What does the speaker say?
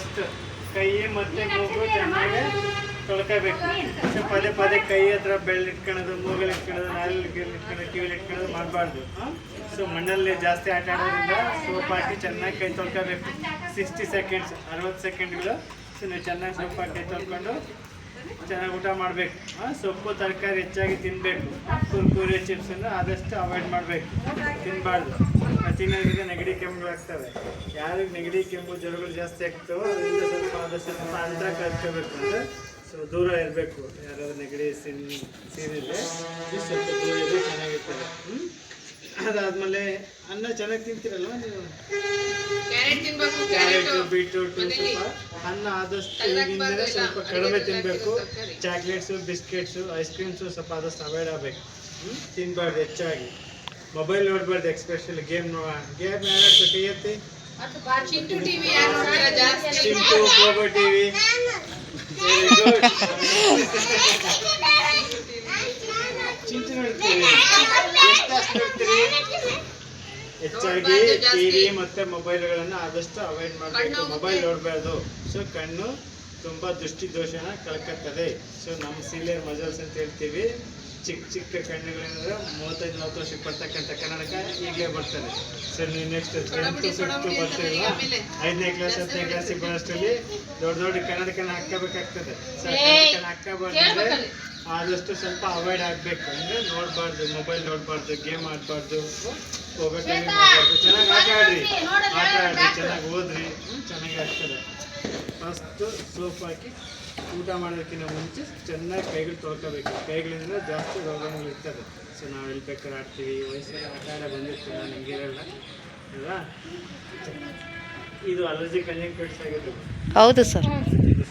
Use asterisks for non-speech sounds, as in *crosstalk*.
First ಕೈ ಮತ್ತೆ ಮೂಗು ಚೆನ್ನಾಗಿ ತೊಳ್ಕೋಬೇಕು. ಸೊ ಪದೇ ಪದೇ ಕೈ ಹತ್ರ ಬೆಳ್ಳಿಟ್ಕೊಳ್ಳೋದು ಮೂಗಲ್ಲಿ ಇಟ್ಕೊಳ್ಳೋದು ನಾರಲ್ಲಿ ಇಟ್ಕೊಳ್ಳೋದು ಕಿವಿಲಿ ಇಟ್ಕೊಳ್ಳೋದು ಮಾಡಬಾರ್ದು. ಸೊ ಮಣ್ಣಲ್ಲಿ ಜಾಸ್ತಿ ಆಟ ಆಡೋದ್ರಿಂದ ಸೋಪ್ ಹಾಕಿ ಚೆನ್ನಾಗಿ ಕೈ ತೊಳ್ಕೋಬೇಕು. ಸಿಕ್ಸ್ಟಿ ಸೆಕೆಂಡ್ಸ್ ಅರವತ್ತು ಸೆಕೆಂಡ್ಗಳು ಸೊ ನೀವು ಚೆನ್ನಾಗಿ ಸೋಪ್ ಹಾಕಿ ಕೈ ತೊಳ್ಕೊಂಡು ಚೆನ್ನಾಗಿ ಊಟ ಮಾಡಬೇಕು. ಸೊಪ್ಪು, ತರಕಾರಿ ಹೆಚ್ಚಾಗಿ ತಿನ್ನಬೇಕು ಕುರ್ಕುರೆ, ಚಿಪ್ಸನ್ನು ಆದಷ್ಟು ಅವಾಯ್ಡ್ ಮಾಡಬೇಕು. ತಿನ್ನಬಾರ್ದು ತಿನ್ನೋದ್ರಿಂದ ನೆಗಡಿ ಕೆಮ್ಮುಗಳಾಗ್ತವೆ. ಯಾರಿಗೆ ನೆಗಡಿ, ಕೆಮ್ಮು, ಜ್ವರಗಳು ಜಾಸ್ತಿ ಆಗ್ತವೋ ಅದರಿಂದ ಸ್ವಲ್ಪ ಆದಷ್ಟು ಸ್ವಲ್ಪ ಅಂತರ ಕಲ್ತ್ಕೋಬೇಕು ಅಂದರೆ ಸೊ, ದೂರ ಇರಬೇಕು. ಯಾರಾದ್ರೂ ನೆಗಡಿ, ಸಿನ್ ಸೀರಿದ್ರೆ ಸ್ವಲ್ಪ ದೂರ ಇದ್ದರೆ ಚೆನ್ನಾಗಿರ್ತದೆ. ಅದಾದಮೇಲೆ ಅದಾದ್ಮೇಲೆ ಅನ್ನ ಚೆನ್ನಾಗಿ ತಿಂತೀರಲ್ವಾ ನೀವು? ಕ್ಯಾರೆಟ್ ತಿನ್ಬೇಕು ಕ್ಯಾರೆಟ್ ಕ್ಯಾರೆಟ್ ಬೀಟ್ರೂಟ್ ಸ್ವಲ್ಪ ಅನ್ನ ಆದಷ್ಟು ಈಗಿಂದಲೇ ಸ್ವಲ್ಪ ಕಡಿಮೆ ತಿನ್ನಬೇಕು ಚಾಕ್ಲೇಟ್ಸು ಬಿಸ್ಕೆಟ್ಸು ಐಸ್ ಕ್ರೀಮ್ಸು ಸ್ವಲ್ಪ ಆದಷ್ಟು ಅವಾಯ್ಡ್ ಆಗಬೇಕು. ತಿನ್ಬಾರ್ದು ಹೆಚ್ಚಾಗಿ. ಮೊಬೈಲ್ ನೋಡಬಾರ್ದು ಎಕ್ಸ್ಪೆಷಲಿ ಗೇಮ್ ಗೇಮ್ ಯಾರು ಕೈ ಎತ್ತಿ ಚಿಂಟು ಟಿವಿ ಯಾರು ನೋಡ್ತೀರಾ ಜಾಸ್ತಿ? ಚಿಂಟು ಟಿವಿ *laughs* ಹೆಚ್ಚಾಗಿ ಟಿವಿ ಮತ್ತೆ ಮೊಬೈಲ್ಗಳನ್ನು ಆದಷ್ಟು ಅವಾಯ್ಡ್ ಮಾಡಬೇಕು. ಮೊಬೈಲ್ ನೋಡಬಾರ್ದು. ಸೊ ಕಣ್ಣು ತುಂಬ ದೃಷ್ಟಿ ದೋಷನ ಕಳ್ಕತ್ತದೆ ಸೊ ನಮ್ಮ ಸೀನಿಯರ್ ಮಜಲ್ಸ್ ಅಂತ ಹೇಳ್ತೀವಿ ಚಿಕ್ಕ ಚಿಕ್ಕ ಕಣ್ಣುಗಳೇನಂದ್ರೆ ಮೂವತ್ತೈದು ನಲವತ್ತು ವರ್ಷಕ್ಕೆ ಬರ್ತಕ್ಕಂಥ ಕನ್ನಡಕ ಈಗಲೇ ಬರ್ತದೆ. ಸೊ ನೀವು ನೆಕ್ಸ್ಟ್ ಟೆಂತ್ ಫಿಫ್ತ್ ಬರ್ತೀವಿ ಐದನೇ ಕ್ಲಾಸ್ ಹತ್ತನೇ ಕ್ಲಾಸಿಗೆ ಬರೋಷ್ಟರಲ್ಲಿ ದೊಡ್ಡ ದೊಡ್ಡ ಕನ್ನಡಕನ ಹಾಕಬೇಕಾಗ್ತದೆ ಸರ್ ಕನ್ನಡಕನ ಹಾಕಬಾರ್ದಂದ್ರೆ ಆದಷ್ಟು ಸ್ವಲ್ಪ ಅವಾಯ್ಡ್ ಆಗಬೇಕು ಅಂದರೆ ನೋಡಬಾರ್ದು ಮೊಬೈಲ್ ನೋಡಬಾರ್ದು ಗೇಮ್ ಆಡಬಾರ್ದು. ಹೋಗೋ ಟೈಮ್ ಮಾಡಬಾರ್ದು ಚೆನ್ನಾಗಿ ಆಟ ಆಡ್ರಿ. ಆಟ ಆಡ್ರಿ ಚೆನ್ನಾಗಿ ಓದ್ರಿ. ಚೆನ್ನಾಗಿ ಆಗ್ತದೆ ಫಸ್ಟು ಸೋಪ್ ಹಾಕಿ ಊಟ ಮಾಡೋದಕ್ಕಿಂತ ಮುಂಚೆ ಚೆನ್ನಾಗಿ ಕೈಗಳು ತೊಳ್ಕೊಬೇಕು. ಕೈಗಳಿಂದ ಜಾಸ್ತಿ ರೋಗಗಳು ಇರ್ತದೆ. ಸೊ ನಾವು ಎಲ್ಲಿ ಬೇಕಾದ್ರೆ ಆಡ್ತೀವಿ. ವಯಸ್ಸಲ್ಲಿ ಆಟ ಆಡ ಬಂದಿರ್ತೀವಿ. ನಿಮಗೆ ಇರಲ್ಲ ಅಲ್ವಾ? ಇದು ಅಲರ್ಜಿ ಕಂಜಂಕ್ಟಿವ್ಸ್ ಆಗಿದ್ದು ಹೌದು ಸರ್.